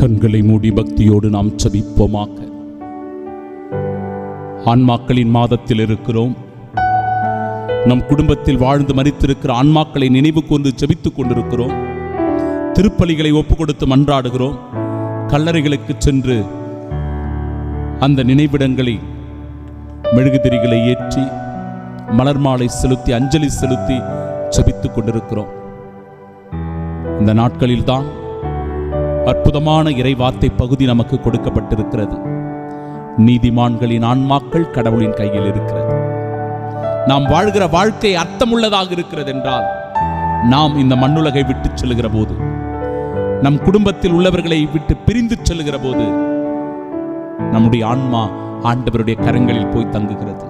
கண்களை மூடி பக்தியோடு நாம் செபிப்போமாக ஆன்மாக்களின் மாதத்தில் இருக்கிறோம். நம் குடும்பத்தில் வாழ்ந்து மறித்திருக்கிற ஆன்மாக்களை நினைவு கொண்டு செபித்துக் கொண்டிருக்கிறோம். திருப்பலிகளை ஒப்புக் கொடுத்து மன்றாடுகிறோம். கல்லறைகளுக்கு சென்று அந்த நினைவிடங்களை மெழுகுதிரிகளை ஏற்றி மலர் மாலை செலுத்தி அஞ்சலி செலுத்தி செபித்துக் கொண்டிருக்கிறோம். இந்த நாட்களில்தான் அற்புதமான இறைவார்த்தை பகுதி நமக்கு கொடுக்கப்பட்டிருக்கிறது. நீதிமான்களின் ஆன்மாக்கள் கடவுளின் கையில் இருக்கிறது. நாம் வாழ்கிற வாழ்க்கை அர்த்தமுள்ளதாக இருக்கிறது என்றால் நாம் இந்த மண்ணுலகை விட்டு செல்லுகிற போது நம் குடும்பத்தில் உள்ளவர்களை விட்டு பிரிந்து செல்லுகிற போது நம்முடைய ஆன்மா ஆண்டவருடைய கரங்களில் போய் தங்குகிறது.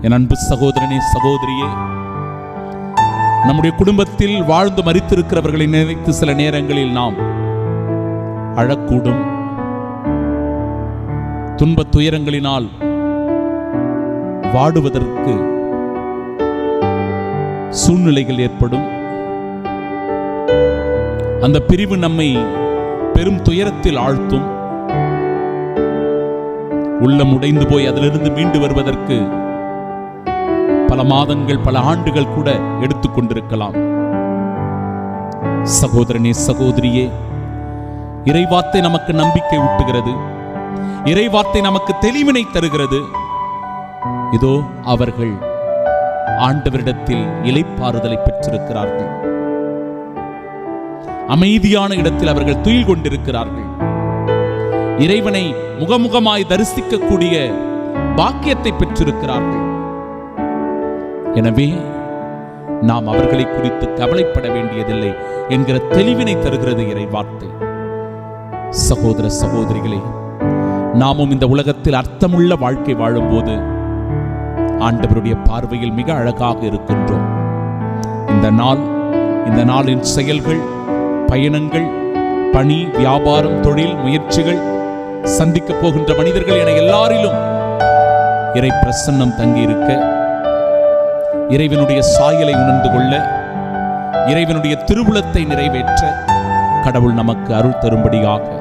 என் அன்பு சகோதரனே சகோதரியே நம்முடைய குடும்பத்தில் வாழ்ந்து மறித்திருக்கிறவர்களை நினைத்து சில நேரங்களில் நாம் அழக்கூடும். துன்பத் துயரங்களினால் வாடுவதற்கு சூழ்நிலைகள் ஏற்படும். அந்த பிரிவு நம்மை பெரும் துயரத்தில் ஆழ்த்தும். உள்ளம் உடைந்து போய் அதிலிருந்து மீண்டு வருவதற்கு பல மாதங்கள் பல ஆண்டுகள் கூட எடுத்துக்கொண்டிருக்கலாம் சகோதரனே சகோதரியே இறைவார்த்தை நமக்கு நம்பிக்கை ஊட்டுகிறது. இறைவார்த்தை நமக்கு தெளிவினை தருகிறது. இதோ அவர்கள் ஆண்டவரிடத்தில் இலைப்பாறுதலை பெற்றிருக்கிறார்கள். அமைதியான இடத்தில் அவர்கள் துயில் கொண்டிருக்கிறார்கள். இறைவனை முகமுகமாய் தரிசிக்கக்கூடிய பாக்கியத்தை பெற்றிருக்கிறார்கள். எனவே நாம் அவர்களை குறித்து கவலைப்பட வேண்டியதில்லை என்கிற தெளிவினை தருகிறது இறைவார்த்தை. சகோதர சகோதரிகளே நாமும் இந்த உலகத்தில் அர்த்தமுள்ள வாழ்க்கை வாழும்போது ஆண்டவருடைய பார்வையில் மிக அழகாக இருக்கின்றோம். இந்த நாள் இந்த நாளின் செயல்கள் பயணங்கள் பணி வியாபாரம் தொழில் முயற்சிகள் சந்திக்கப் போகின்ற மனிதர்கள் என எல்லாரிலும் இறை பிரசன்னம் தங்கியிருக்க இறைவனுடைய சாயலை உணர்ந்து கொள்ள இறைவனுடைய திருவுளத்தை நிறைவேற்ற கடவுள் நமக்கு அருள் தரும்படியாக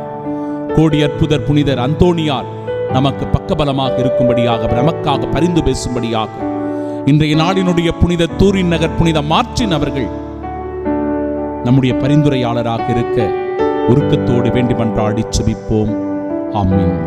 கோடி அற்புதர் புனிதர் அந்தோணியார் நமக்கு பக்கபலமாக இருக்கும்படியாக நமக்காக பரிந்து பேசும்படியாக இன்றைய நாடினுடைய புனித தூரின் நகர் புனித மார்ச்சின் அவர்கள் நம்முடைய பரிந்துரையாளராக இருக்க உருக்கத்தோடு வேண்டுமென்றாடி செபிப்போம் ஆமீன்.